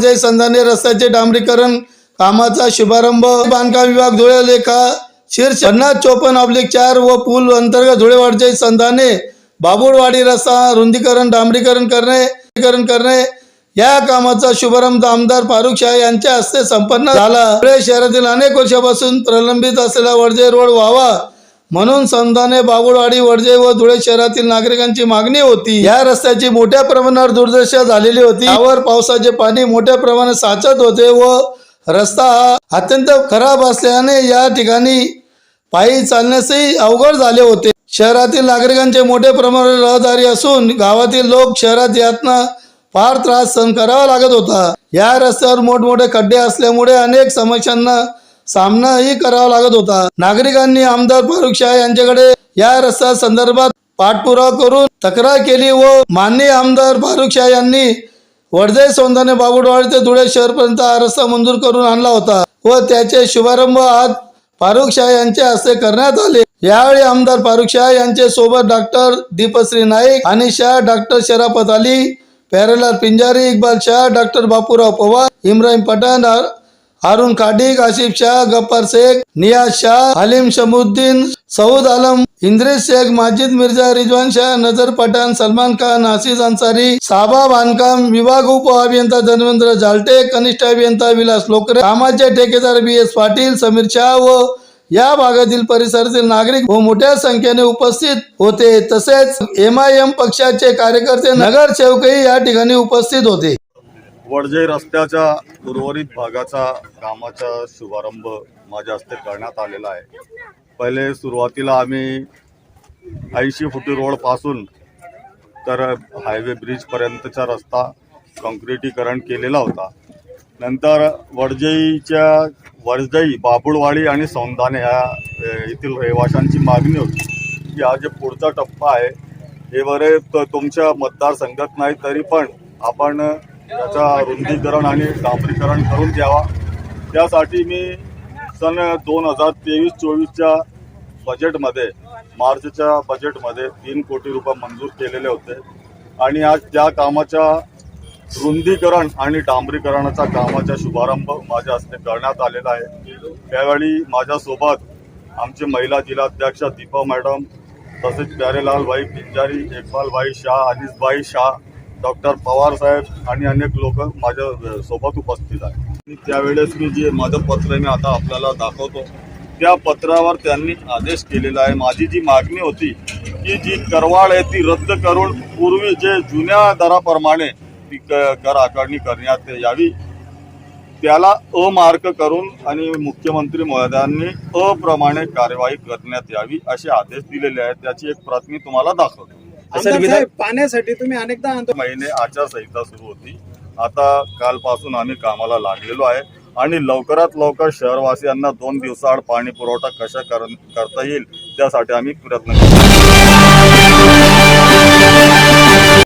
वडजाई संधाने रस्त्याचे डांबरीकरण कामाचा शुभारंभ बांधकाम विभाग धुळे लेखा शीर्ष पन्नास चोपन्न ऑब्लिक चार व पूल अंतर्गत धुळे वडजाई संधाने बाबुळवाडी रस्ता रुंदीकरण डांबरीकरण करणे करणे. या कामाचा शुभारंभ आमदार फारुख शाह यांच्या हस्ते संपन्न झाला. धुळे शहरातील अनेक वर्षापासून प्रलंबित असलेला वडजे रोड व्हावा म्हणून संधाने बाबुळवाडी वडजे व धुळे शहरातील नागरिकांची मागणी होती. या रस्त्याची मोठ्या प्रमाणावर दुर्दशा झालेली होती. यावर पावसाचे पाणी मोठ्या प्रमाणात साचत होते व रस्ता हा अत्यंत खराब असल्याने या ठिकाणी पायी चालण्यासही अवघड झाले होते. शहरातील नागरिकांचे मोठ्या प्रमाणावर रहदारी असून गावातील लोक शहरात यातना फार त्रास सहन करावा लागत होता. या रस्त्यावर मोठमोठे खड्डे असल्यामुळे अनेक समस्यांना सामनाही करावा लागत होता. नागरिकांनी आमदार फारुख शाह यांच्याकडे या रस्त्या संदर्भात पाठपुरावा करून तक्रार केली व माननीय आमदार फारुख शाह यांनी वर्धे सौंदाने बाबुडवाडी ते धुळे शहरपर्यंत हा रस्ता मंजूर करून आणला होता व त्याचे शुभारंभ आज फारुख शाह यांच्या हस्ते करण्यात आले. यावेळी आमदार फारुख शाह यांचे सोबत डॉक्टर दीपश्री नाईक आणि शाह डॉक्टर शराफत अली प्यारेलाल पिंजारी इक्बाल शाह डॉक्टर बापूराव पवार इम्राहिम पठाण अरुण काडिक आसिफ शाह गप्पर शेख नियाज शाह हलीम शमुद्दीन सऊद आलम इंद्रेश शेख माजिद मिर्झा रिजवान शाह नजर पठाण सलमान खान आसिज अन्सारी साबा बांधकाम विभाग उप अभियंता धर्मेंद्र जालटे कनिष्ठ अभियंता विलास लोकरे कामाचे ठेकेदार बी एस पाटील समीर शाह व या भागातील परिसरातील नागरिक व मोठ्या संख्येने उपस्थित होते. तसेच एम आय एम पक्षाचे कार्यकर्ते नगरसेवकही या ठिकाणी उपस्थित होते. वडजे रस्त्याच्या उर्वरित भागाचा कामाचा शुभारंभ माझ्या हस्ते करण्यात आलेला आहे. पहिले सुरुवातीला आम्ही ऐंशी फुटी रोडपासून तर हायवे ब्रिजपर्यंतचा रस्ता कॉन्क्रिटीकरण केलेला होता. नंतर वडजईच्या वडजई बाबुळवाडी आणि सौंदाने ह्या येथील रहिवाशांची मागणी होती की हा जे पुढचा टप्पा आहे हे बरे त- तुमच्या मतदारसंघात नाही तरी पण आपण त्याचा रुंदीकरण आणि डांबरीकरण करून द्यावा त्यासाठी मी सन दोन हजार तेवीस चोवीसच्या बजेटमध्ये मार्चच्या बजेटमध्ये तीन कोटी रुपये मंजूर केलेले होते. आणि आज त्या कामाच्या रुंदीकरण आणि डांबरीकरणाचा कामाचा शुभारंभ माझ्या हस्ते करण्यात आलेला आहे. त्यावेळी माझ्यासोबत आमचे महिला जिल्हाध्यक्ष दीपा मॅडम तसेच प्यारेलाल भाई पिंजारी इक्बाल भाई शाह अनिसभाई शाह डॉक्टर पवार साहेब आणि अनेक लोक माझ्या सोबत उपस्थित आहेत. आणि त्यावेळेस मी जे माझं पत्र मी आता आपल्याला दाखवतो त्या पत्रावर त्यांनी आदेश केलेला आहे. माझी जी मागणी होती की जी करवाढ आहे ती रद्द करून पूर्वी जे जुन्या दराप्रमाणे ती क- कर आकारणी करण्यात यावी. त्याला अमार्क करून आणि मुख्यमंत्री महोदयांनी अप्रमाणे कार्यवाही करण्यात यावी असे आदेश दिलेले आहेत. त्याची एक प्रत मी तुम्हाला दाखवतो. आमदार साहेब पाण्यासाठी तुम्ही अनेकदा आंदोलन महिने आचारसंहिता सुरू होती. आता कालपासून आम्ही कामाला लागलेलो आहे आणि लवकरात लवकर शहरवासियांना दोन दिवसाआड पाणी पुरवठा कशा कर करता येईल त्यासाठी आम्ही प्रयत्न करतो.